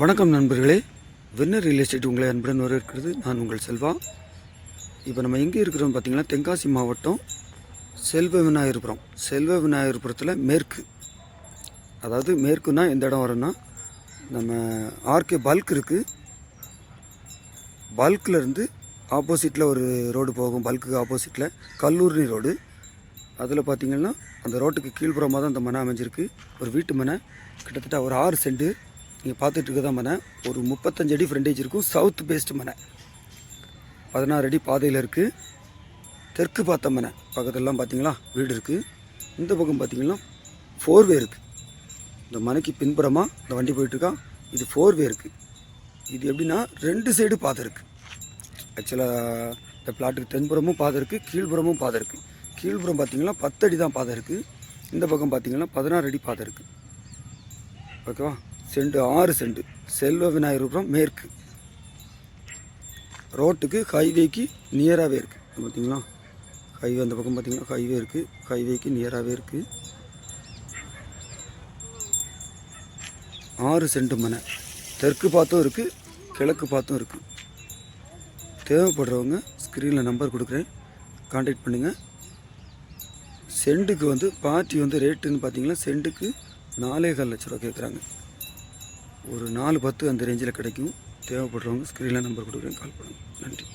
வணக்கம் நண்பர்களே. Winner real estate உங்களை அன்புடன் வரவேற்கிறது. நான் உங்கள் செல்வா. இப்போ நம்ம எங்கே இருக்கிறோம் பார்த்தீங்கன்னா தென்காசி மாவட்டம் செல்வ விநாயகர்புரம். செல்வ விநாயகர்புரத்தில் மேற்கு. அதாவது மேற்குன்னா எந்த இடம் வரும்னா நம்ம ஆர்கே பல்க் இருக்குது பல்க்லேருந்து ஆப்போசிட்டில் ஒரு ரோடு போகும். பல்க்குக்கு ஆப்போசிட்டில் கல்லூரணி ரோடு அதில் பார்த்தீங்கன்னா அந்த ரோட்டுக்கு கீழ்ப்புறமாக தான் அந்த மனை அமைஞ்சிருக்கு. ஒரு வீட்டு மனை. கிட்டத்தட்ட ஒரு ஆறு சென்ட்டு நீங்கள் பார்த்துட்டு இருக்க மனை. ஒரு முப்பத்தஞ்சு அடி ஃப்ரண்டேஜ் இருக்கும். சவுத் பேஸ்ட் மனை. பதினாறு அடி பாதையில் இருக்குது தெற்கு பார்த்த மனை. பக்கத்துலலாம் பார்த்தீங்களா வீடு இருக்குது இந்த பக்கம் பார்த்தீங்கன்னா ஃபோர் வே இருக்குது இந்த மனைக்கு பின்புறமாக இந்த வண்டி போயிட்டுருக்கா. இது ஃபோர் வே இருக்குது இது எப்படின்னா ரெண்டு சைடு பாதை இருக்குது ஆக்சுவலாக இந்த பிளாட்டுக்கு தென்புறமும் பாதை இருக்குது கீழ்ப்புறமும் பாதை இருக்குது கீழ்ப்புறம் பார்த்தீங்கன்னா பத்தடி தான் பாதை இருக்குது இந்த பக்கம் பார்த்தீங்கன்னா பதினாறு அடி பாதை இருக்குது ஓகேவா செண்டு ஆறு செண்டு. செல்வ விநாயகபுரம் மேற்கு. ரோட்டுக்கு ஹைவேக்கு நியராகவே இருக்குது பார்த்தீங்களா ஹைவே அந்த பக்கம் பார்த்தீங்கன்னா ஹைவே இருக்குது ஹைவேக்கு நியராகவே இருக்குது ஆறு செண்டு மனை. தெற்கு பார்த்தும் இருக்குது கிழக்கு பார்த்தும் இருக்குது தேவைப்படுறவங்க ஸ்க்ரீனில் நம்பர் கொடுக்குறேன். காண்டாக்ட் பண்ணுங்கள் செண்டுக்கு வந்து பார்ட்டி வந்து ரேட்டுன்னு பார்த்தீங்கன்னா செண்டுக்கு நாலே கால் லட்ச ரூபா கேட்குறாங்க ஒரு நாலு பத்து அந்த ரேஞ்சில் கிடைக்கும். தேவைப்படுறவங்க ஸ்க்ரீனில் நம்பர் கொடுக்குறேன். கால் பண்ணுங்கள் நன்றி.